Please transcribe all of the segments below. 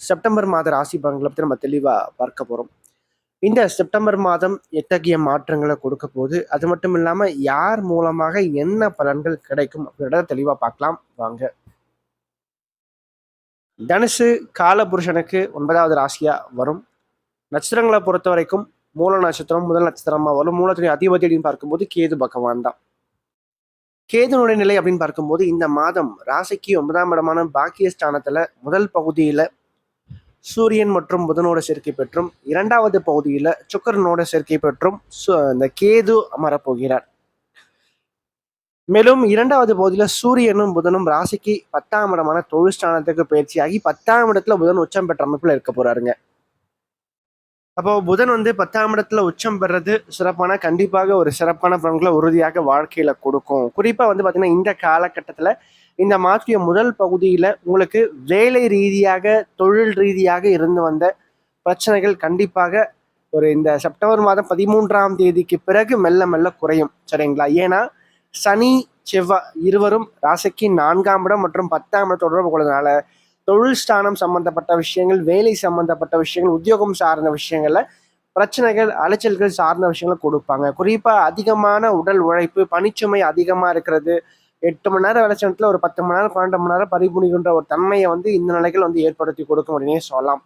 September மாத ராசி பலன்களை பற்றி நம்ம தெளிவாக பார்க்க போகிறோம் இந்த செப்டம்பர் மாதம் எத்தகைய மாற்றங்களை கொடுக்க போகுது? அது மட்டும் இல்லாமல் யார் மூலமாக என்ன பலன்கள் கிடைக்கும் அப்படின்றத தெளிவாக பார்க்கலாம். வாங்க. தனுசு காலபுருஷனுக்கு ஒன்பதாவது ராசியாக வரும். நட்சத்திரங்களை பொறுத்த வரைக்கும் மூல நட்சத்திரம் முதல் நட்சத்திரமாக வரும். மூலத்துடைய அதிபதி அப்படின்னு பார்க்கும்போது கேது பகவான் தான். கேதுனுடைய நிலை அப்படின்னு பார்க்கும்போது இந்த மாதம் ராசிக்கு ஒன்பதாம் இடமான பாக்கியஸ்தானத்துல முதல் பகுதியில சூரியன் மற்றும் புதனோட சேர்க்கை பெற்றும் இரண்டாவது பகுதியில சுக்கரனோட சேர்க்கை பெற்றும் சு- இந்த கேது அமரப் போகிறார் மேலும் இரண்டாவது பகுதியில சூரியனும் புதனும் ராசிக்கு பத்தாம் இடமான தொழில் ஸ்தானத்துக்கு பயிற்சியாகி பத்தாம் இடத்துல புதன் உச்சம் பெற்ற அமைப்புல இருக்க போறாருங்க. அப்போ புதன் வந்து பத்தாம் இடத்துல உச்சம் பெறது சிறப்பான கண்டிப்பாக ஒரு சிறப்பான பலன்களை உறுதியாக வாழ்க்கையில கொடுக்கும். குறிப்பா வந்து பாத்தீங்கன்னா இந்த காலகட்டத்துல இந்த மாற்றிய முதல் பகுதியில் உங்களுக்கு வேலை ரீதியாக தொழில் ரீதியாக இருந்து வந்த பிரச்சனைகள் கண்டிப்பாக ஒரு இந்த செப்டம்பர் மாதம் பதிமூன்றாம் தேதிக்கு பிறகு மெல்ல மெல்ல குறையும். சரிங்களா? ஏன்னா சனி செவ்வாய் இருவரும் ராசிக்கு நான்காம் இடம் மற்றும் பத்தாம் இடம் தொடர்பு கொள்வதனால தொழில் ஸ்தானம் சம்பந்தப்பட்ட விஷயங்கள் வேலை சம்பந்தப்பட்ட விஷயங்கள் உத்தியோகம் சார்ந்த விஷயங்கள்ல பிரச்சனைகள் அலைச்சல்கள் சார்ந்த விஷயங்களை கொடுப்பாங்க. குறிப்பாக அதிகமான உடல் உழைப்பு பனிச்சுமை அதிகமாக இருக்கிறது எட்டு மணி நேரம் வேலை செய்யறதுல ஒரு பத்து மணி நேரம் பன்னெண்டு மணி நேரம் பறிபுணிகின்ற ஒரு தன்மையை வந்து இந்த நிலைகள் வந்து ஏற்படுத்தி கொடுக்கும் அப்படின்னே சொல்லலாம்.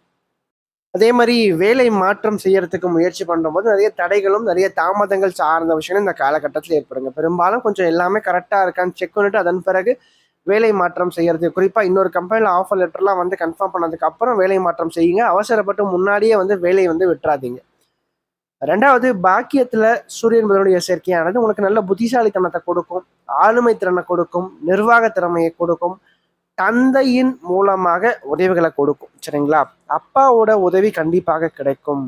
அதே மாதிரி வேலை மாற்றம் செய்யறதுக்கு முயற்சி பண்ணும்போது நிறைய தடைகளும் நிறைய தாமதங்கள் சார்ந்த விஷயம் இந்த காலகட்டத்தில் ஏற்படுங்க. பெரும்பாலும் கொஞ்சம் எல்லாமே கரெக்டாக இருக்கான்னு செக் பண்ணிட்டு அதன் பிறகு வேலை மாற்றம் செய்யறது. குறிப்பாக இன்னொரு கம்பெனியில் ஆஃபர் லெட்டர்லாம் வந்து கன்ஃபார்ம் பண்ணதுக்கு அப்புறம் வேலை மாற்றம் செய்யுங்க. அவசரப்பட்டு முன்னாடியே வந்து வேலையை வந்து விட்டுறாதீங்க. ரெண்டாவது பாக்கியத்துல சூரியன் புதனுடைய சேர்க்கையானது உங்களுக்கு நல்ல புத்திசாலித்தனத்தை கொடுக்கும் ஆளுமை திறனை கொடுக்கும் நிர்வாக திறமையை கொடுக்கும் தந்தையின் மூலமாக உதவிகளை கொடுக்கும். சரிங்களா? அப்பாவோட உதவி கண்டிப்பாக கிடைக்கும்.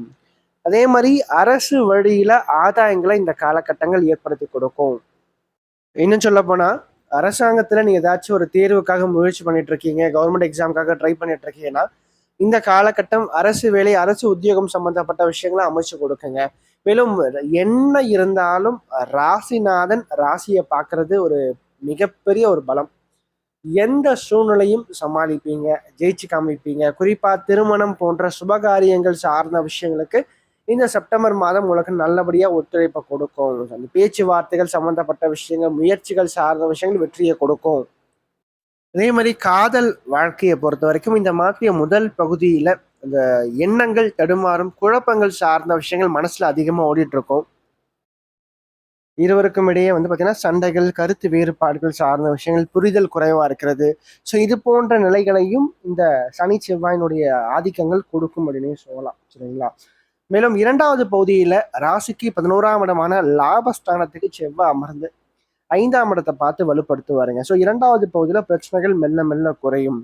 அதே மாதிரி அரசு வழியில ஆதாயங்களை இந்த காலகட்டங்கள் ஏற்படுத்தி கொடுக்கும். இன்னும் சொல்ல போனா அரசாங்கத்துல நீங்க ஏதாச்சும் ஒரு தேர்வுக்காக முயற்சி பண்ணிட்டு இருக்கீங்க கவர்மெண்ட் எக்ஸாமுக்காக ட்ரை பண்ணிட்டு இருக்கீங்கன்னா இந்த காலகட்டம் அரசு வேலை அரசு உத்தியோகம் சம்பந்தப்பட்ட விஷயங்களை அமைச்சு கொடுக்குங்க. மேலும் என்ன இருந்தாலும் ராசிநாதன் ராசியை பார்க்கறது ஒரு மிகப்பெரிய ஒரு பலம். எந்த சூழ்நிலையும் சமாளிப்பீங்க ஜெயிச்சு காமிப்பீங்க. குறிப்பா திருமணம் போன்ற சுபகாரியங்கள் சார்ந்த விஷயங்களுக்கு இந்த செப்டம்பர் மாதம் உங்களுக்கு நல்லபடியா ஒத்துழைப்பை கொடுக்கும். அந்த பேச்சுவார்த்தைகள் சம்பந்தப்பட்ட விஷயங்கள் முயற்சிகள் சார்ந்த விஷயங்கள் வெற்றியை கொடுக்கும். அதே மாதிரி காதல் வாழ்க்கையை பொறுத்த வரைக்கும் இந்த மாற்றிய முதல் பகுதியில் இந்த எண்ணங்கள் தடுமாறும் குழப்பங்கள் சார்ந்த விஷயங்கள் மனசில் அதிகமாக ஓடிட்டுருக்கும். இருவருக்கும் இடையே வந்து பார்த்தீங்கன்னா சண்டைகள் கருத்து வேறுபாடுகள் சார்ந்த விஷயங்கள் புரிதல் குறைவாக இருக்கிறது. ஸோ இது போன்ற நிலைகளையும் இந்த சனி செவ்வாயினுடைய ஆதிக்கங்கள் கொடுக்கும் அப்படின்னு சொல்லலாம். சரிங்களா? மேலும் இரண்டாவது பகுதியில் ராசிக்கு பதினோராம் இடமான லாபஸ்தானத்துக்கு செவ்வாய் அமர்ந்து ஐந்தாம் இடத்தை பார்த்து வலுப்படுத்துவாருங்க. ஸோ இரண்டாவது பகுதியில் பிரச்சனைகள் மெல்ல மெல்ல குறையும்.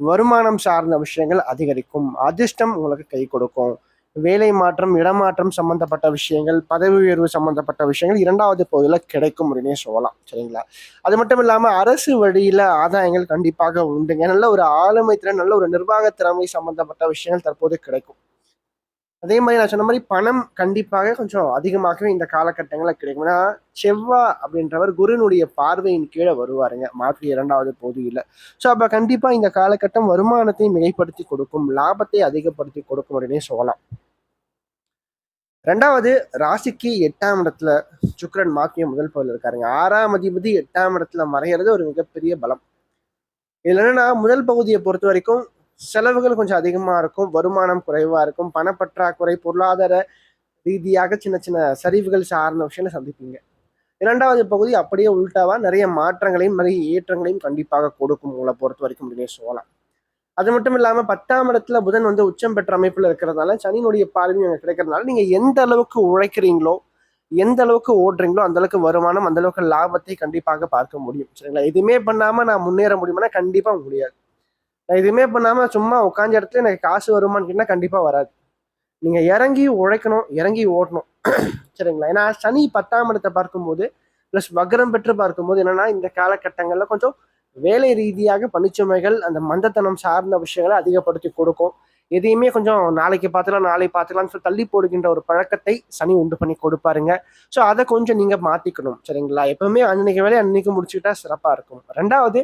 வருமானம் சார்ந்த விஷயங்கள் அதிகரிக்கும். அதிர்ஷ்டம் உங்களுக்கு கை கொடுக்கும். வேலை மாற்றம் இடமாற்றம் சம்பந்தப்பட்ட விஷயங்கள் பதவி உயர்வு சம்பந்தப்பட்ட விஷயங்கள் இரண்டாவது பகுதியில் கிடைக்கும் அப்படின்னே சொல்லலாம். சரிங்களா? அது மட்டும் இல்லாமல் அரசு வழியில் ஆதாயங்கள் கண்டிப்பாக உண்டுங்க. நல்ல ஒரு ஆளுமை திறன் நல்ல ஒரு நிர்வாக திறமை சம்பந்தப்பட்ட விஷயங்கள் தற்போது கிடைக்கும். அதே மாதிரி நான் சொன்ன மாதிரி பணம் கண்டிப்பாக கொஞ்சம் அதிகமாகவே இந்த காலகட்டங்களில் கிடைக்கும். ஏன்னா செவ்வா அப்படின்றவர் குருனுடைய பார்வையின் கீழே வருவாருங்க. மாற்றி இரண்டாவது பகுதியில் ஸோ அப்போ கண்டிப்பாக இந்த காலகட்டம் வருமானத்தை மிகைப்படுத்தி கொடுக்கும் லாபத்தை அதிகப்படுத்தி கொடுக்கும் அப்படின்னே சொல்லலாம். ரெண்டாவது ராசிக்கு எட்டாம் இடத்துல சுக்கரன் மாற்றிய முதல் பகுதியில் இருக்காருங்க. ஆறாம் அதிபதி எட்டாம் இடத்துல மறையிறது ஒரு மிகப்பெரிய பலம். இதுல என்னன்னா முதல் பகுதியை பொறுத்த வரைக்கும் செலவுகள் கொஞ்சம் அதிகமாக இருக்கும் வருமானம் குறைவாக இருக்கும் பணப்பற்றாக்குறை பொருளாதார ரீதியாக சின்ன சின்ன சரிவுகள் சார்ந்த விஷயம் சந்திப்பீங்க. இரண்டாவது பகுதி அப்படியே உள்டாவா நிறைய மாற்றங்களையும் நிறைய ஏற்றங்களையும் கண்டிப்பாக கொடுக்கும் உங்களை பொறுத்த வரைக்கும் அப்படின்னு சொல்லலாம். அது மட்டும் இல்லாமல் பத்தாம் இடத்துல புதன் வந்து உச்சம் பெற்ற அமைப்பில் இருக்கிறதுனால சனியினுடைய பார்வையும் அங்கே கிடைக்கிறதுனால நீங்கள் எந்த அளவுக்கு உழைக்கிறீங்களோ எந்த அளவுக்கு ஓடுறீங்களோ அந்த அளவுக்கு வருமானம் அந்த அளவுக்கு லாபத்தை கண்டிப்பாக பார்க்க முடியும். சரிங்களா? எதுவுமே பண்ணாமல் நான் முன்னேற முடியுமானா கண்டிப்பாக முடியாது. நான் எதுவுமே பண்ணாமல் சும்மா உட்காந்த இடத்துல எனக்கு காசு வருமான்னு கேட்டால் கண்டிப்பாக வராது. நீங்கள் இறங்கி உழைக்கணும் இறங்கி ஓடணும் சரிங்களா? ஏன்னா சனி பத்தாம் இடத்தை பார்க்கும்போது ப்ளஸ் வக்ரம் பெற்று பார்க்கும்போது என்னென்னா இந்த காலகட்டங்களில் கொஞ்சம் வேலை ரீதியாக பணிச்சுமைகள் அந்த மந்தத்தனம் சார்ந்த விஷயங்களை அதிகப்படுத்தி கொடுக்கும். எதையுமே கொஞ்சம் நாளைக்கு பார்த்துலாம் நாளைக்கு பார்த்துக்கலாம்னு சொல்லி தள்ளி போடுகின்ற ஒரு பழக்கத்தை சனி உண்டு பண்ணி கொடுப்பாருங்க. ஸோ அதை கொஞ்சம் நீங்கள் மாற்றிக்கணும் சரிங்களா? எப்பவுமே அன்னைக்கு வேலையை அன்னைக்கு முடிச்சுக்கிட்டா சிறப்பாக இருக்கும். ரெண்டாவது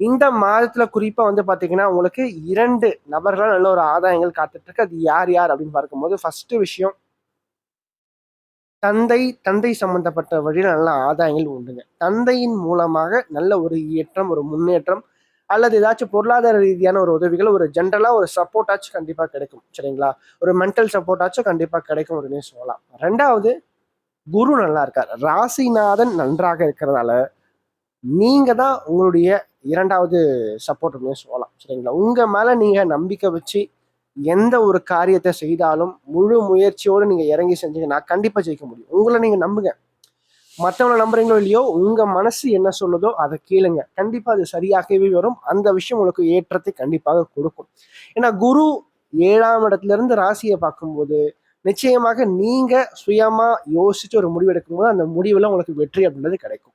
இந்த மாதத்துல குறிப்பா வந்து பாத்தீங்கன்னா உங்களுக்கு இரண்டு நபர்களால் நல்ல ஒரு ஆதாயங்கள் காத்துட்டு இருக்கு அது யார் யார் அப்படின்னு பார்க்கும்போது ஃபர்ஸ்ட் விஷயம் தந்தை தந்தை சம்பந்தப்பட்ட வழியில் நல்ல ஆதாயங்கள் உண்டுங்க. தந்தையின் மூலமாக நல்ல ஒரு ஏற்றம் ஒரு முன்னேற்றம் அல்லது ஏதாச்சும் பொருளாதார ரீதியான ஒரு உதவிகள் ஒரு ஜென்ரலா ஒரு சப்போர்ட்டாச்சும் கண்டிப்பா கிடைக்கும் சரிங்களா? ஒரு மென்டல் சப்போர்ட்டாச்சும் கண்டிப்பா கிடைக்கும் அப்படின்னு சொல்லலாம். ரெண்டாவது குரு நல்லா இருக்கார். ராசிநாதன் நன்றாக இருக்கிறதால நீங்க தான் உங்களுடைய இரண்டாவது சப்போர்ட்டுமே சொல்லலாம். சரிங்களா? உங்கள் மேலே நீங்கள் நம்பிக்கை வச்சு எந்த ஒரு காரியத்தை செய்தாலும் முழு முயற்சியோடு நீங்கள் இறங்கி செஞ்சீங்கன்னா கண்டிப்பாக ஜெயிக்க முடியும். உங்களை நீங்கள் நம்புங்க. மற்றவங்களை நம்புறீங்களோ இல்லையோ உங்கள் மனசு என்ன சொல்லுதோ அதை கேளுங்க. கண்டிப்பாக அது சரியாகவே வரும். அந்த விஷயம் உங்களுக்கு ஏற்றத்தை கண்டிப்பாக கொடுக்கும். ஏன்னா குரு ஏழாம் இடத்துல இருந்து ராசியை பார்க்கும்போது நிச்சயமாக நீங்கள் சுயமாக யோசிச்சு ஒரு முடிவு எடுக்கும்போது அந்த முடிவில் உங்களுக்கு வெற்றி அப்படின்றது கிடைக்கும்.